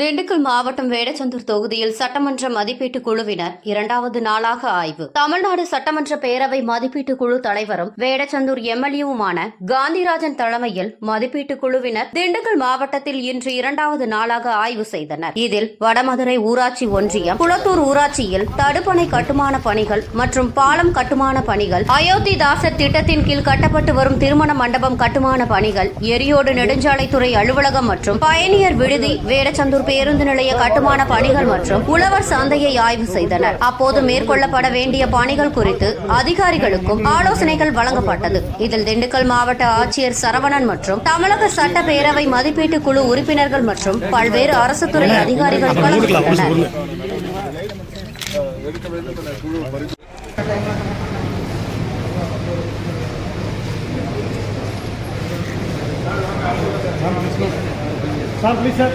திண்டுக்கல் மாவட்டம் வேடச்சந்தூர் தொகுதியில் சட்டமன்ற மதிப்பீட்டு குழுவினர் இரண்டாவது நாளாக ஆய்வு. தமிழ்நாடு சட்டமன்ற பேரவை மதிப்பீட்டு குழு தலைவரும் வேடச்சந்தூர் எம்எல்ஏவுமான காந்திராஜன் தலைமையில் மதிப்பீட்டு குழுவினர் திண்டுக்கல் மாவட்டத்தில் இன்று இரண்டாவது நாளாக ஆய்வு செய்தனர். இதில் வடமதுரை ஊராட்சி ஒன்றியம் குளத்தூர் ஊராட்சியில் தடுப்பணை கட்டுமான பணிகள் மற்றும் பாலம் கட்டுமான பணிகள் அயோத்தி தாசர் திட்டத்தின் கீழ் கட்டப்பட்டு வரும் திருமண மண்டபம் கட்டுமான பணிகள் எரியோடு நெடுஞ்சாலைத்துறை அலுவலகம் மற்றும் பயணியர் விடுதி வேடச்சந்தூர் பேருந்து நிலைய கட்டுமான பணிகள் மற்றும் உழவர் சந்தையை ஆய்வு செய்தனர். அப்போது மேற்கொள்ளப்பட வேண்டிய பணிகள் குறித்து அதிகாரிகளுக்கும் ஆலோசனைகள் வழங்கப்பட்டது. இதில் திண்டுக்கல் மாவட்ட ஆட்சியர் சரவணன் மற்றும் தமிழக சட்டப்பேரவை மதிப்பீட்டு குழு உறுப்பினர்கள் மற்றும் பல்வேறு அரசு துறை அதிகாரிகள் கலந்து கொண்டனர். సార్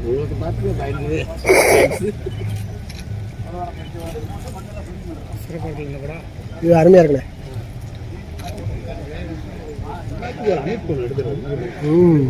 உங்களுக்கு பார்த்து பயந்து இது அருமையாக இருக்குண்ணே ம்.